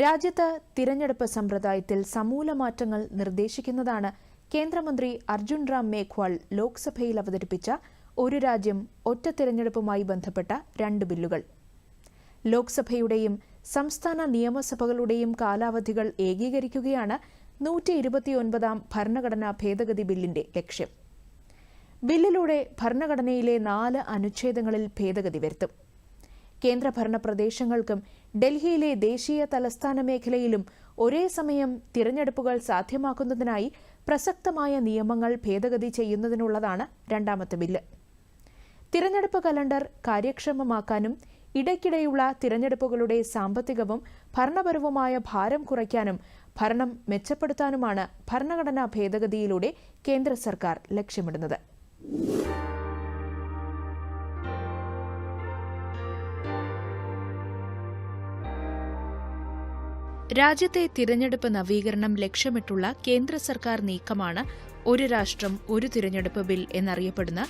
രാജ്യത്ത് തിരഞ്ഞെടുപ്പ് സമ്പ്രദായത്തിൽ സമൂല മാറ്റങ്ങൾ നിർദ്ദേശിക്കുന്നതാണ് കേന്ദ്രമന്ത്രി അർജുൻ റാം മേഘ്വാൾ ലോക്സഭയിൽ അവതരിപ്പിച്ച ഒരു രാജ്യം ഒറ്റ തിരഞ്ഞെടുപ്പുമായി ബന്ധപ്പെട്ട രണ്ട് ബില്ലുകൾ. ലോക്സഭയുടെയും സംസ്ഥാന നിയമസഭകളുടെയും കാലാവധികൾ ഏകീകരിക്കുകയാണ് നൂറ്റി ഇരുപത്തിയൊൻപതാം ഭരണഘടനാ ഭേദഗതി ബില്ലിന്റെ ലക്ഷ്യം. ബില്ലിലൂടെ ഭരണഘടനയിലെ നാല് അനുച്ഛേദങ്ങളിൽ ഭേദഗതി വരുത്തും. കേന്ദ്രഭരണ പ്രദേശങ്ങൾക്കും ഡൽഹിയിലെ ദേശീയ തലസ്ഥാന മേഖലയിലും ഒരേ സമയം തിരഞ്ഞെടുപ്പുകൾ സാധ്യമാക്കുന്നതിനായി പ്രസക്തമായ നിയമങ്ങൾ ഭേദഗതി ചെയ്യുന്നതിനുള്ളതാണ് രണ്ടാമത്തെ ബില്ല്. തിരഞ്ഞെടുപ്പ് കലണ്ടർ കാര്യക്ഷമമാക്കാനും ഇടയ്ക്കിടെയുള്ള തിരഞ്ഞെടുപ്പുകളുടെ സാമ്പത്തികവും ഭരണപരവുമായ ഭാരം കുറയ്ക്കാനും ഭരണം മെച്ചപ്പെടുത്താനുമാണ് ഭരണഘടനാ ഭേദഗതിയിലൂടെ കേന്ദ്ര സർക്കാർ ലക്ഷ്യമിടുന്നത്. രാജ്യത്തെ തിരഞ്ഞെടുപ്പ് നവീകരണം ലക്ഷ്യമിട്ടുള്ള കേന്ദ്ര സർക്കാർ നീക്കമാണ് ഒരു രാഷ്ട്രം ഒരു തിരഞ്ഞെടുപ്പ് ബിൽ എന്നറിയപ്പെടുന്ന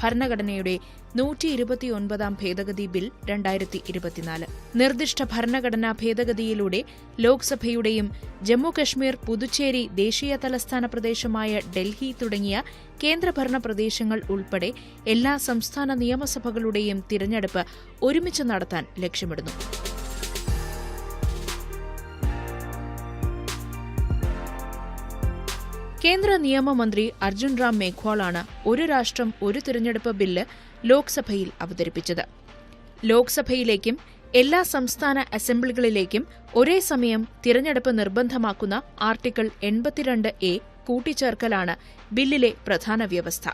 ഭരണഘടനയുടെ നൂറ്റി ഇരുപത്തിയൊൻപതാം ഭേദഗതി ബിൽ രണ്ടായിരത്തി ഇരുപത്തിനാല് നിർദ്ദിഷ്ട ഭരണഘടനാ ഭേദഗതിയിലൂടെ ലോക്സഭയുടെയും ജമ്മുകശ്മീർ പുതുച്ചേരി ദേശീയ തലസ്ഥാന പ്രദേശമായ ഡൽഹി തുടങ്ങിയ കേന്ദ്രഭരണ പ്രദേശങ്ങൾ ഉൾപ്പെടെ എല്ലാ സംസ്ഥാന നിയമസഭകളുടെയും തിരഞ്ഞെടുപ്പ് ഒരുമിച്ച് നടത്താൻ ലക്ഷ്യമിടുന്നു. കേന്ദ്ര നിയമമന്ത്രി അർജുൻ റാം മേഘ്വാളാണ് ഒരു രാഷ്ട്രം ഒരു തിരഞ്ഞെടുപ്പ് ബില്ല് ലോക്സഭയിൽ അവതരിപ്പിച്ചത്. ലോക്സഭയിലേക്കും എല്ലാ സംസ്ഥാന അസംബ്ലികളിലേക്കും ഒരേ സമയം തിരഞ്ഞെടുപ്പ് നിർബന്ധമാക്കുന്ന ആർട്ടിക്കിൾ എൺപത്തിരണ്ട് എ കൂട്ടിച്ചേർക്കലാണ് ബില്ലിലെ പ്രധാന വ്യവസ്ഥ.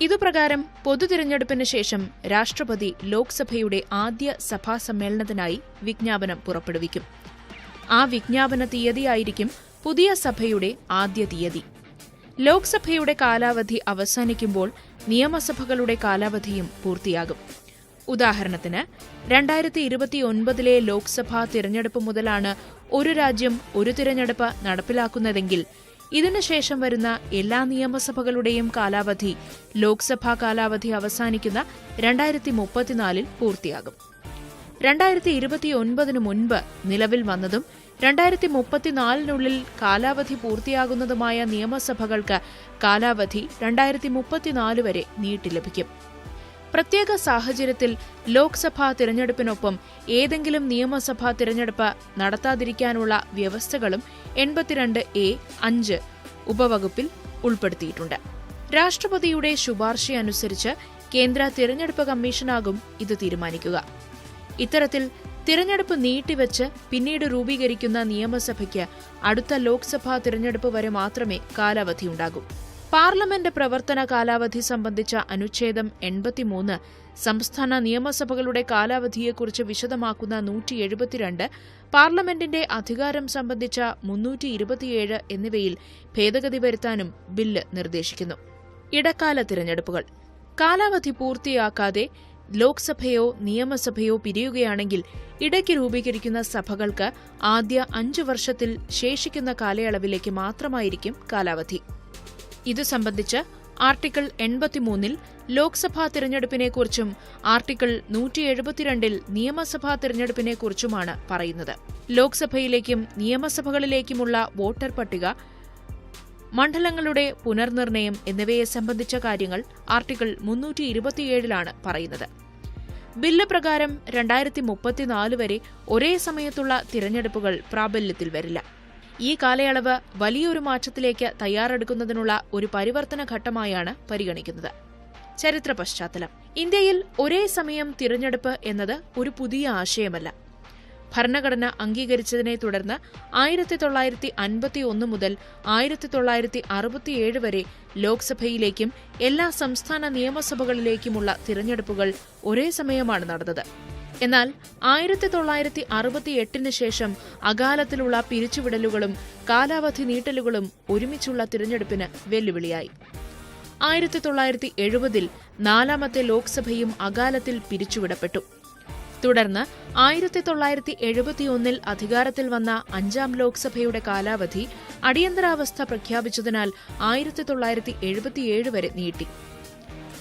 ഇതുപ്രകാരം പൊതു തിരഞ്ഞെടുപ്പിന് ശേഷം രാഷ്ട്രപതി ലോക്സഭയുടെ ആദ്യ സഭാ സമ്മേളനത്തിനായി വിജ്ഞാപനം പുറപ്പെടുവിക്കും. ആ വിജ്ഞാപന തീയതിയായിരിക്കും പുതിയ സഭയുടെ ആദ്യ തീയതി. ലോക്സഭയുടെ കാലാവധി അവസാനിക്കുമ്പോൾ നിയമസഭകളുടെ കാലാവധിയും പൂർത്തിയാകും. ഉദാഹരണത്തിന് രണ്ടായിരത്തി ഇരുപത്തിയൊൻപതിലെ ലോക്സഭാ തിരഞ്ഞെടുപ്പ് മുതലാണ് ഒരു രാജ്യം ഒരു തിരഞ്ഞെടുപ്പ് നടപ്പിലാക്കുന്നതെങ്കിൽ ഇതിനുശേഷം വരുന്ന എല്ലാ നിയമസഭകളുടെയും കാലാവധി ലോക്സഭാ കാലാവധി അവസാനിക്കുന്ന രണ്ടായിരത്തി മുപ്പത്തിനാലിൽ പൂർത്തിയാകും. രണ്ടായിരത്തി ഇരുപത്തിയൊൻപതിനു മുൻപ് നിലവിൽ വന്നതും രണ്ടായിരത്തി മുപ്പത്തിനാലിനുള്ളിൽ കാലാവധി പൂർത്തിയാകുന്നതുമായ നിയമസഭകൾക്ക് കാലാവധി രണ്ടായിരത്തി മുപ്പത്തിനാല് വരെ നീട്ടി ലഭിക്കും. പ്രത്യേക സാഹചര്യത്തിൽ ലോക്സഭാ തിരഞ്ഞെടുപ്പിനൊപ്പം ഏതെങ്കിലും നിയമസഭാ തിരഞ്ഞെടുപ്പ് നടത്താതിരിക്കാനുള്ള വ്യവസ്ഥകളും എൺപത്തിരണ്ട് എ അഞ്ച് ഉപവകുപ്പിൽ ഉൾപ്പെടുത്തിയിട്ടുണ്ട്. രാഷ്ട്രപതിയുടെ ശുപാർശയനുസരിച്ച് കേന്ദ്ര തിരഞ്ഞെടുപ്പ് കമ്മീഷനാകും ഇത് തീരുമാനിക്കുക. ഇത്തരത്തിൽ തിരഞ്ഞെടുപ്പ് നീട്ടിവെച്ച് പിന്നീട് രൂപീകരിക്കുന്ന നിയമസഭയ്ക്ക് അടുത്ത ലോക്സഭാ തിരഞ്ഞെടുപ്പ് വരെ മാത്രമേ കാലാവധി ഉണ്ടാകൂ പാർലമെന്റ് പ്രവർത്തന കാലാവധി സംബന്ധിച്ച അനുച്ഛേദം എൺപത്തിമൂന്ന് സംസ്ഥാന നിയമസഭകളുടെ കാലാവധിയെക്കുറിച്ച് വിശദമാക്കുന്ന നൂറ്റി എഴുപത്തിരണ്ട് പാർലമെന്റിന്റെ അധികാരം സംബന്ധിച്ച മുന്നൂറ്റി ഇരുപത്തിയേഴ് എന്നിവയിൽ ഭേദഗതി വരുത്താനും ബില്ല് നിർദ്ദേശിക്കുന്നു. ഇടക്കാല തിരഞ്ഞെടുപ്പുകൾ. കാലാവധി പൂർത്തിയാക്കാതെ ലോക്സഭയോ നിയമസഭയോ പിരിയുകയാണെങ്കിൽ ഇടയ്ക്ക് രൂപീകരിക്കുന്ന സഭകൾക്ക് ആദ്യ അഞ്ചു വർഷത്തിൽ ശേഷിക്കുന്ന കാലയളവിലേക്ക് മാത്രമായിരിക്കും കാലാവധി. ഇതു സംബന്ധിച്ച് ആർട്ടിക്കിൾ എൺപത്തിമൂന്നിൽ ലോക്സഭാ തിരഞ്ഞെടുപ്പിനെക്കുറിച്ചും ആർട്ടിക്കിൾ നൂറ്റി എഴുപത്തിരണ്ടിൽ നിയമസഭാ തിരഞ്ഞെടുപ്പിനെക്കുറിച്ചുമാണ് പറയുന്നത്. ലോക്സഭയിലേക്കും നിയമസഭകളിലേക്കുമുള്ള വോട്ടർ പട്ടിക മണ്ഡലങ്ങളുടെ പുനർനിർണയം എന്നിവയെ സംബന്ധിച്ച കാര്യങ്ങൾ ആർട്ടിക്കിൾ മുന്നൂറ്റി ഇരുപത്തിയേഴിലാണ് പറയുന്നത്. ബില്ല് പ്രകാരം രണ്ടായിരത്തി മുപ്പത്തിനാല് വരെ ഒരേ സമയത്തുള്ള തിരഞ്ഞെടുപ്പുകൾ പ്രാബല്യത്തിൽ വരില്ല. ഈ കാലയളവ് വലിയൊരു മാറ്റത്തിലേക്ക് തയ്യാറെടുക്കുന്നതിനുള്ള ഒരു പരിവർത്തന ഘട്ടമായാണ് പരിഗണിക്കുന്നത്. ചരിത്ര പശ്ചാത്തലം. ഇന്ത്യയിൽ ഒരേ സമയം തിരഞ്ഞെടുപ്പ് എന്നത് ഒരു പുതിയ ആശയമല്ല. ഭരണഘടന അംഗീകരിച്ചതിനെ തുടർന്ന് ആയിരത്തി തൊള്ളായിരത്തി അൻപത്തി ഒന്ന് മുതൽ ആയിരത്തി തൊള്ളായിരത്തി അറുപത്തിയേഴ് വരെ ലോക്സഭയിലേക്കും എല്ലാ സംസ്ഥാന നിയമസഭകളിലേക്കുമുള്ള തിരഞ്ഞെടുപ്പുകൾ ഒരേ സമയമാണ് നടന്നത്. എന്നാൽ ആയിരത്തി തൊള്ളായിരത്തി അറുപത്തി എട്ടിന് ശേഷം അകാലത്തിലുള്ള പിരിച്ചുവിടലുകളും കാലാവധി നീട്ടലുകളും ഒരുമിച്ചുള്ള തിരഞ്ഞെടുപ്പിന് വെല്ലുവിളിയായി. ആയിരത്തി തൊള്ളായിരത്തി എഴുപതിൽ നാലാമത്തെ ലോക്സഭയും അകാലത്തിൽ പിരിച്ചുവിടപ്പെട്ടു. തുടർന്ന് ആയിരത്തി തൊള്ളായിരത്തി എഴുപത്തിയൊന്നിൽ അധികാരത്തിൽ വന്ന അഞ്ചാം ലോക്സഭയുടെ കാലാവധി അടിയന്തരാവസ്ഥ പ്രഖ്യാപിച്ചതിനാൽ ആയിരത്തി തൊള്ളായിരത്തി എഴുപത്തിയേഴ് വരെ നീട്ടി.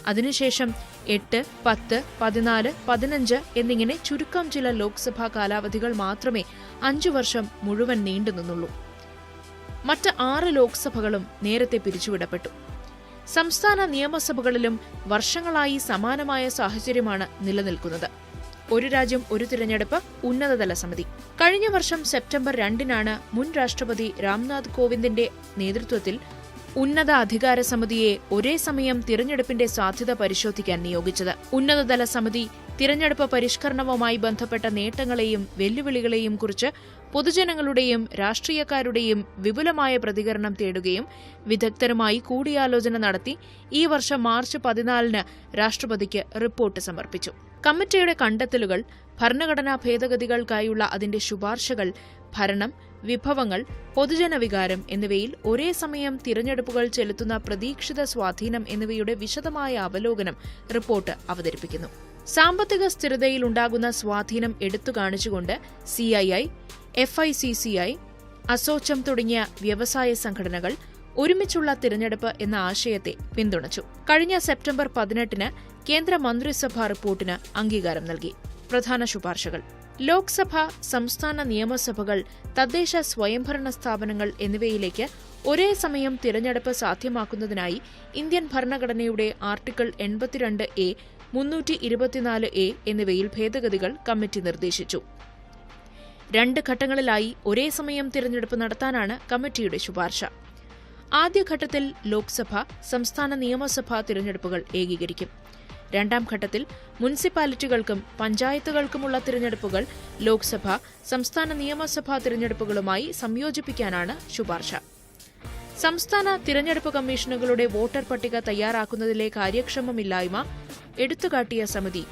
അതിനുശേഷം എട്ട് പത്ത് പതിനാല് പതിനഞ്ച് എന്നിങ്ങനെ ചുരുക്കം ചില ലോക്സഭാ കാലാവധികൾ മാത്രമേ അഞ്ചു വർഷം മുഴുവൻ നീണ്ടുനിന്നുള്ളൂ മറ്റ് ആറ് ലോക്സഭകളും നേരത്തെ പിരിച്ചുവിടപ്പെട്ടു. സംസ്ഥാന നിയമസഭകളിലും വർഷങ്ങളായി സമാനമായ സാഹചര്യമാണ് നിലനിൽക്കുന്നത്. ഒരു രാജ്യം ഒരു തിരഞ്ഞെടുപ്പ് ഉന്നതതല സമിതി. കഴിഞ്ഞ വർഷം സെപ്റ്റംബർ രണ്ടിനാണ് മുൻ രാഷ്ട്രപതി രാംനാഥ് കോവിന്ദിന്റെ നേതൃത്വത്തിൽ ഉന്നത അധികാര സമിതിയെ ഒരേ സമയം തിരഞ്ഞെടുപ്പിന്റെ സാധ്യത പരിശോധിക്കാൻ നിയോഗിച്ചത്. ഉന്നതതല സമിതി തിരഞ്ഞെടുപ്പ് പരിഷ്കരണവുമായി ബന്ധപ്പെട്ട നേട്ടങ്ങളെയും വെല്ലുവിളികളെയും കുറിച്ച് പൊതുജനങ്ങളുടെയും രാഷ്ട്രീയക്കാരുടെയും വിപുലമായ പ്രതികരണം തേടുകയും വിദഗ്ധരുമായി കൂടിയാലോചന നടത്തി ഈ വർഷം മാർച്ച് പതിനാലിന് രാഷ്ട്രപതിക്ക് റിപ്പോർട്ട് സമർപ്പിച്ചു. കമ്മിറ്റിയുടെ കണ്ടെത്തലുകൾ ഭരണഘടനാ ഭേദഗതികൾക്കായുള്ള അതിന്റെ ശുപാർശകൾ ഭരണം വിഭവങ്ങൾ പൊതുജനവികാരം എന്നിവയിൽ ഒരേ സമയം തിരഞ്ഞെടുപ്പുകൾ ചെലുത്തുന്ന പ്രതീക്ഷിത സ്വാധീനം എന്നിവയുടെ വിശദമായ അവലോകനം റിപ്പോർട്ട് അവതരിപ്പിക്കുന്നു. സാമ്പത്തിക സ്ഥിരതയിൽ ഉണ്ടാകുന്ന സ്വാധീനം എടുത്തു കാണിച്ചുകൊണ്ട് CII F I C C I ASSOCHAM തുടങ്ങിയ വ്യവസായ സംഘടനകൾ ഒരുമിച്ചുള്ള തിരഞ്ഞെടുപ്പ് എന്ന ആശയത്തെ പിന്തുണച്ചു. കഴിഞ്ഞ സെപ്റ്റംബർ പതിനെട്ടിന് കേന്ദ്ര മന്ത്രിസഭാ റിപ്പോർട്ടിന് അംഗീകാരം നൽകി. പ്രധാന ശുപാർശകൾ. ലോക്സഭ സംസ്ഥാന നിയമസഭകൾ തദ്ദേശ സ്വയംഭരണ സ്ഥാപനങ്ങൾ എന്നിവയിലേക്ക് ഒരേ സമയം തിരഞ്ഞെടുപ്പ് സാധ്യമാക്കുന്നതിനായി ഇന്ത്യൻ ഭരണഘടനയുടെ ആർട്ടിക്കിൾ എൺപത്തിരണ്ട് എ മുന്നൂറ്റി ഇരുപത്തിനാല് എ എന്നിവയിൽ ഭേദഗതികൾ കമ്മിറ്റി നിർദ്ദേശിച്ചു. രണ്ട് ഘട്ടങ്ങളിലായി ഒരേ സമയം തിരഞ്ഞെടുപ്പ് നടത്താനാണ് കമ്മിറ്റിയുടെ ശുപാർശ. ആദ്യഘട്ടത്തിൽ ലോക്സഭ സംസ്ഥാന നിയമസഭാ തിരഞ്ഞെടുപ്പുകൾ ഏകീകരിക്കും. രണ്ടാം ഘട്ടത്തിൽ മുനിസിപ്പാലിറ്റികൾക്കും പഞ്ചായത്തുകൾക്കുമുള്ള തിരഞ്ഞെടുപ്പുകൾ ലോക്സഭ സംസ്ഥാന നിയമസഭാ തിരഞ്ഞെടുപ്പുകളുമായി സംയോജിപ്പിക്കാനാണ് ശുപാർശ. സംസ്ഥാന തിരഞ്ഞെടുപ്പ് കമ്മീഷനുകളുടെ വോട്ടർ പട്ടിക തയ്യാറാക്കുന്നതിലെ കാര്യക്ഷമമില്ലായ്മ എടുത്തുകാട്ടിയ സമിതി.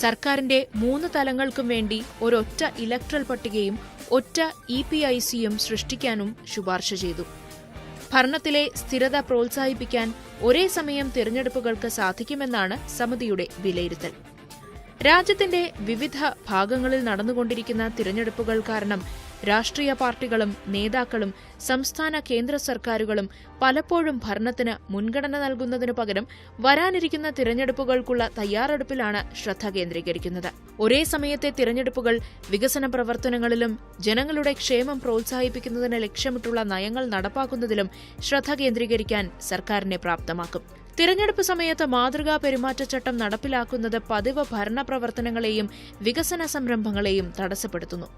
സർക്കാരിന്റെ മൂന്ന് തലങ്ങൾക്കും വേണ്ടി ഒരൊറ്റ ഇലക്ട്രൽ പട്ടികയും ഒറ്റ ഇ സൃഷ്ടിക്കാനും ശുപാർശ ചെയ്തു. ഭരണത്തിലെ സ്ഥിരത പ്രോത്സാഹിപ്പിക്കാൻ ഒരേ സമയം തിരഞ്ഞെടുപ്പുകൾക്ക് സാധിക്കുമെന്നാണ് സമിതിയുടെ വിലയിരുത്തൽ. രാജ്യത്തിന്റെ വിവിധ ഭാഗങ്ങളിൽ നടന്നുകൊണ്ടിരിക്കുന്ന തിരഞ്ഞെടുപ്പുകൾ കാരണം രാഷ്ട്രീയ പാർട്ടികളും നേതാക്കളും സംസ്ഥാന കേന്ദ്ര സർക്കാരുകളും പലപ്പോഴും ഭരണത്തിന് മുൻഗണന നൽകുന്നതിനു പകരം വരാനിരിക്കുന്ന തിരഞ്ഞെടുപ്പുകൾക്കുള്ള തയ്യാറെടുപ്പിലാണ് ശ്രദ്ധ കേന്ദ്രീകരിക്കുന്നത്. ഒരേ സമയത്തെ തിരഞ്ഞെടുപ്പുകൾ വികസന പ്രവർത്തനങ്ങളിലും ജനങ്ങളുടെ ക്ഷേമം പ്രോത്സാഹിപ്പിക്കുന്നതിന് ലക്ഷ്യമിട്ടുള്ള നയങ്ങൾ നടപ്പാക്കുന്നതിലും ശ്രദ്ധ കേന്ദ്രീകരിക്കാൻ സർക്കാരിനെ പ്രാപ്തമാക്കും. തിരഞ്ഞെടുപ്പ് സമയത്ത് മാതൃകാ പെരുമാറ്റച്ചട്ടം നടപ്പിലാക്കുന്നത് പതിവ് ഭരണ പ്രവർത്തനങ്ങളെയും വികസന സംരംഭങ്ങളെയും തടസ്സപ്പെടുത്തുന്നു.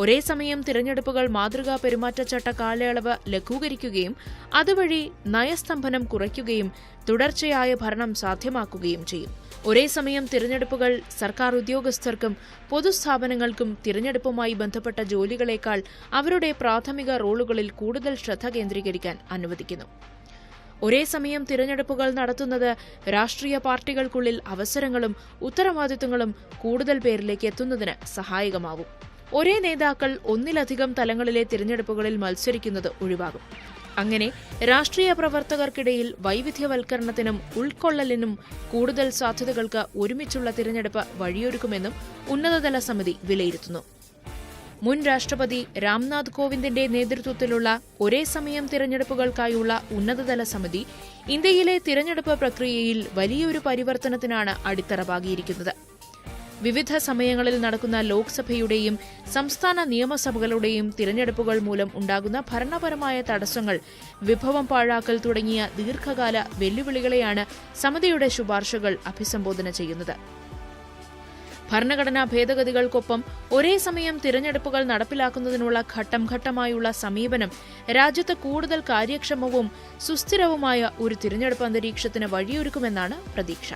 ഒരേ സമയം തിരഞ്ഞെടുപ്പുകൾ മാതൃകാ പെരുമാറ്റച്ചട്ട കാലയളവ് ലഘൂകരിക്കുകയും അതുവഴി നയസ്തംഭനം കുറയ്ക്കുകയും തുടർച്ചയായ ഭരണം സാധ്യമാക്കുകയും ചെയ്യും. ഒരേ സമയം തിരഞ്ഞെടുപ്പുകൾ സർക്കാർ ഉദ്യോഗസ്ഥർക്കും പൊതുസ്ഥാപനങ്ങൾക്കും തിരഞ്ഞെടുപ്പുമായി ബന്ധപ്പെട്ട ജോലികളേക്കാൾ അവരുടെ പ്രാഥമിക റോളുകളിൽ കൂടുതൽ ശ്രദ്ധ കേന്ദ്രീകരിക്കാൻ അനുവദിക്കുന്നു. ഒരേ സമയം തിരഞ്ഞെടുപ്പുകൾ നടത്തുന്നത് രാഷ്ട്രീയ പാർട്ടികൾക്കുള്ളിൽ അവസരങ്ങളും ഉത്തരവാദിത്തങ്ങളും കൂടുതൽ പേരിലേക്ക് എത്തുന്നതിന് സഹായകമാവും ഒരേ നേതാക്കൾ ഒന്നിലധികം തലങ്ങളിലെ തിരഞ്ഞെടുപ്പുകളിൽ മത്സരിക്കുന്നത് ഒഴിവാകും. അങ്ങനെ രാഷ്ട്രീയ പ്രവർത്തകർക്കിടയിൽ വൈവിധ്യവൽക്കരണത്തിനും ഉൾക്കൊള്ളലിനും കൂടുതൽ സാധ്യതകൾക്ക് ഒരുമിച്ചുള്ള തിരഞ്ഞെടുപ്പ് വഴിയൊരുക്കുമെന്നും ഉന്നതതല സമിതി വിലയിരുത്തുന്നു. മുൻ രാഷ്ട്രപതി രാംനാഥ് കോവിന്ദിന്റെ നേതൃത്വത്തിലുള്ള ഒരേ സമയം തിരഞ്ഞെടുപ്പുകൾക്കായുള്ള ഉന്നതതല സമിതി ഇന്ത്യയിലെ തിരഞ്ഞെടുപ്പ് പ്രക്രിയയിൽ വലിയൊരു പരിവർത്തനത്തിനാണ് അടിത്തറ പാകിയിരിക്കുന്നത്. വിവിധ സമയങ്ങളിൽ നടക്കുന്ന ലോക്സഭയുടെയും സംസ്ഥാന നിയമസഭകളുടെയും തിരഞ്ഞെടുപ്പുകൾ മൂലം ഉണ്ടാകുന്ന ഭരണപരമായ തടസ്സങ്ങൾ വിഭവം പാഴാക്കൽ തുടങ്ങിയ ദീർഘകാല വെല്ലുവിളികളെയാണ് സമിതിയുടെ ശുപാർശകൾ അഭിസംബോധന ചെയ്യുന്നത്. ഭരണഘടനാ ഭേദഗതികൾക്കൊപ്പം ഒരേ സമയം തിരഞ്ഞെടുപ്പുകൾ നടപ്പിലാക്കുന്നതിനുള്ള ഘട്ടം ഘട്ടമായുള്ള സമീപനം രാജ്യത്ത് കൂടുതൽ കാര്യക്ഷമവും സുസ്ഥിരവുമായ ഒരു തിരഞ്ഞെടുപ്പ് അന്തരീക്ഷത്തിന് വഴിയൊരുക്കുമെന്നാണ് പ്രതീക്ഷ.